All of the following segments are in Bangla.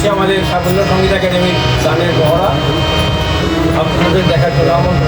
হচ্ছে আমাদের সাফল্য সংগীত একাডেমির গানের গহরা। আপনাদের দেখার জন্য আমন্ত্রণ।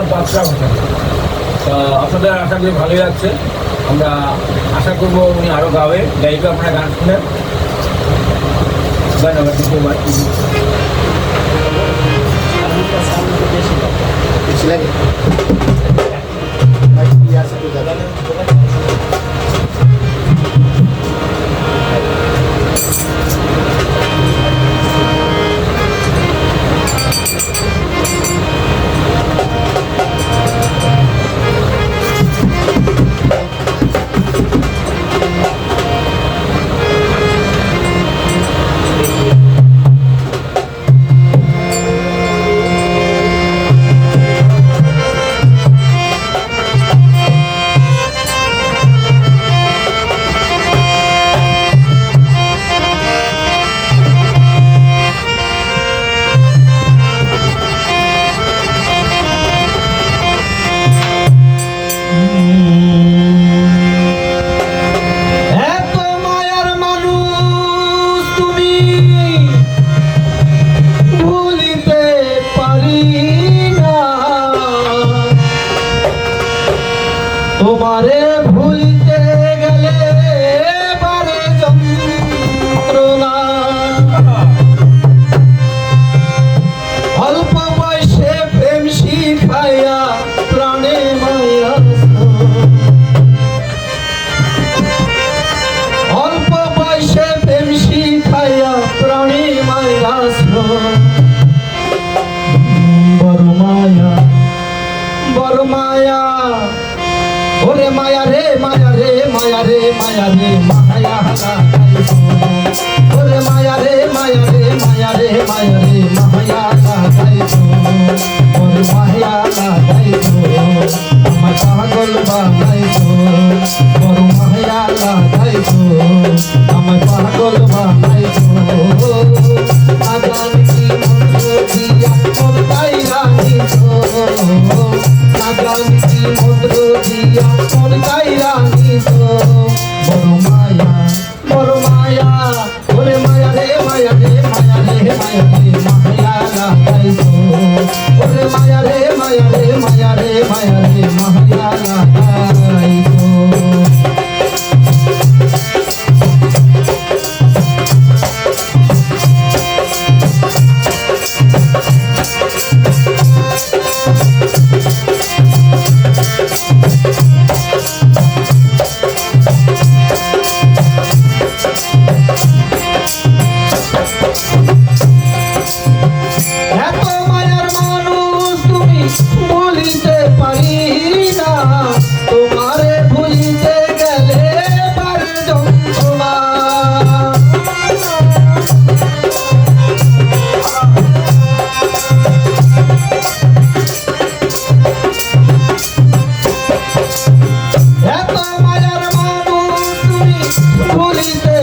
মোহাম্মদ বাদশাহ। তা আপনাদের আশা করি ভালোই আছে আমরা আশা করব উনি আরও গাবে। গাইবে আপনারা গান শুনেন ধন্যবাদ ধন্যবাদ বেশি বড় মায়া বড় মায়া। ওরে মায়া রে মায়া রে মায়া রে মায়া রে, মায়া ওরে মায়া রে মায়া রে মায়া রে মায়া রে, মায়া কাটাইছো ওরে মায়া কাটাইছো আমার পাগল বানাইছো বড় জ্বালা দাইছো আমায় পাগল বানাইছো। আদান কি মন দিয়া বলিতে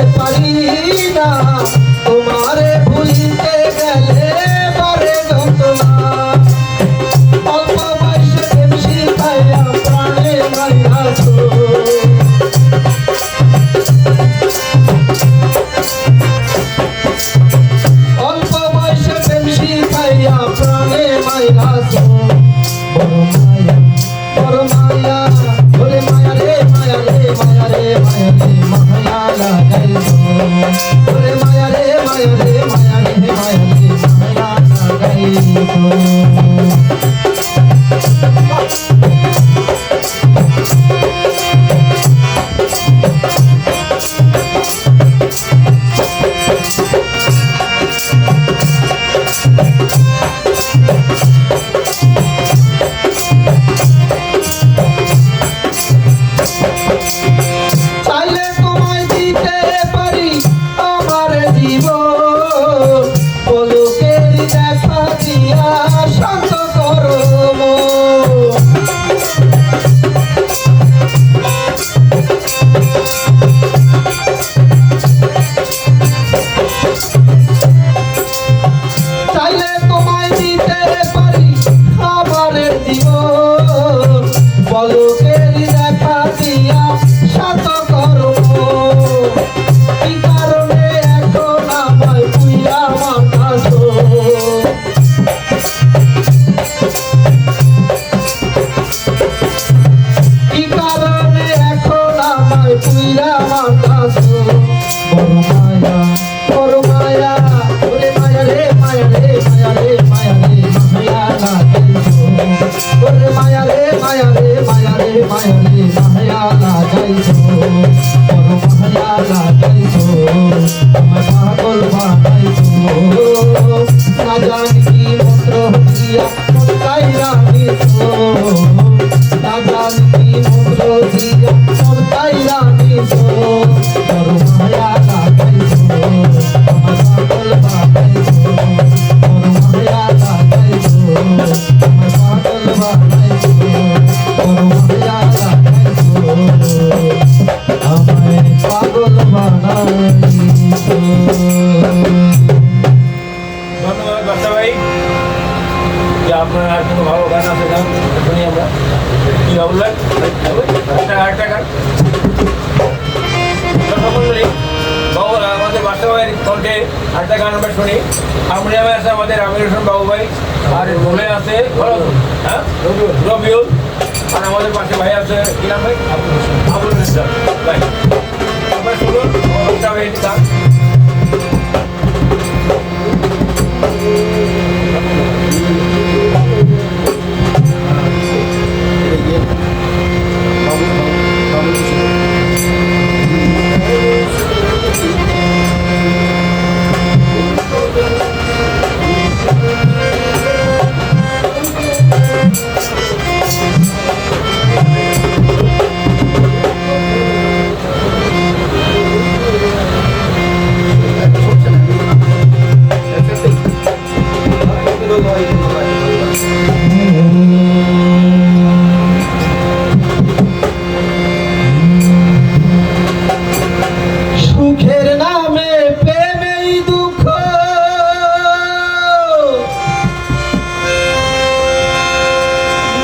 माया সবাই কণ্ঠে আটটা গান আমরা শুনি। আমরিয়ামে আছে আমাদের, আমির বাবু ভাই। আর মনে আছে হ্যাঁ? রবিউল। আর আমাদের পাশে ভাই আছে, কি নাম ভাই? আমরা শুনুন Thank you.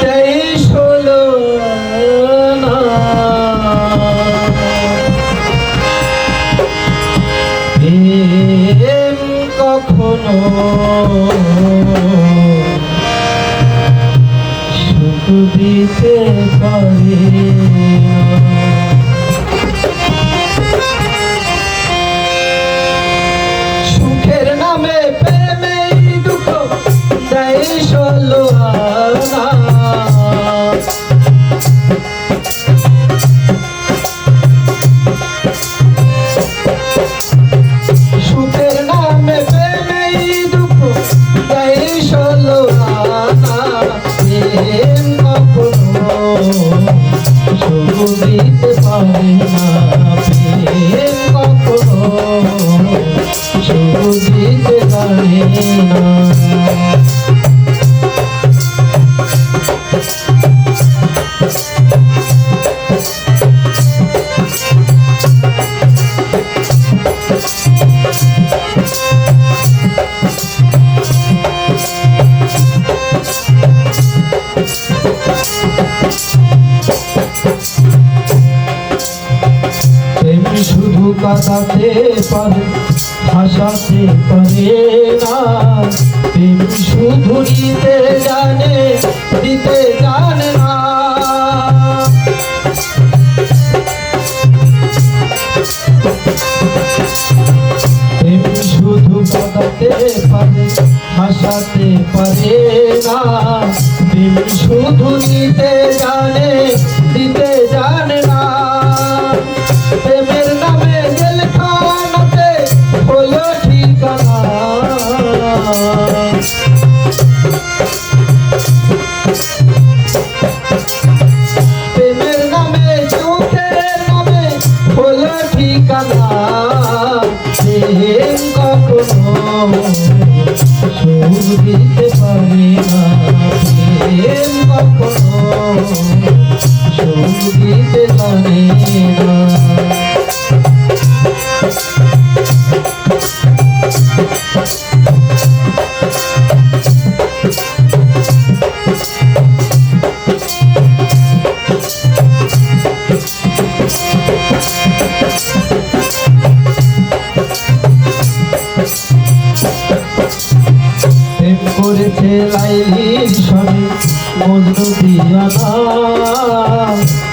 শেষ হলো কখনো সুখ দিতে পারি না। কাটাতে পারে হাসাতে পারে না। প্রেম শুধু নিতে জানে দিতে জানে না। প্রেম শুধু কাটাতে পারে হাসাতে পারে না। প্রেম শুধু নিতে জানে দিতে জানে না।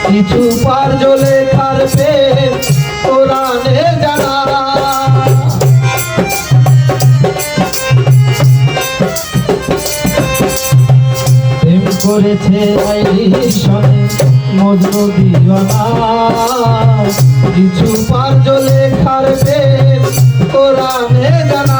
কিছু পার জলে পে কোরআনে জানা। করেছে মজনু দিও না কিছু পার জলে পে কোরআনে জানা।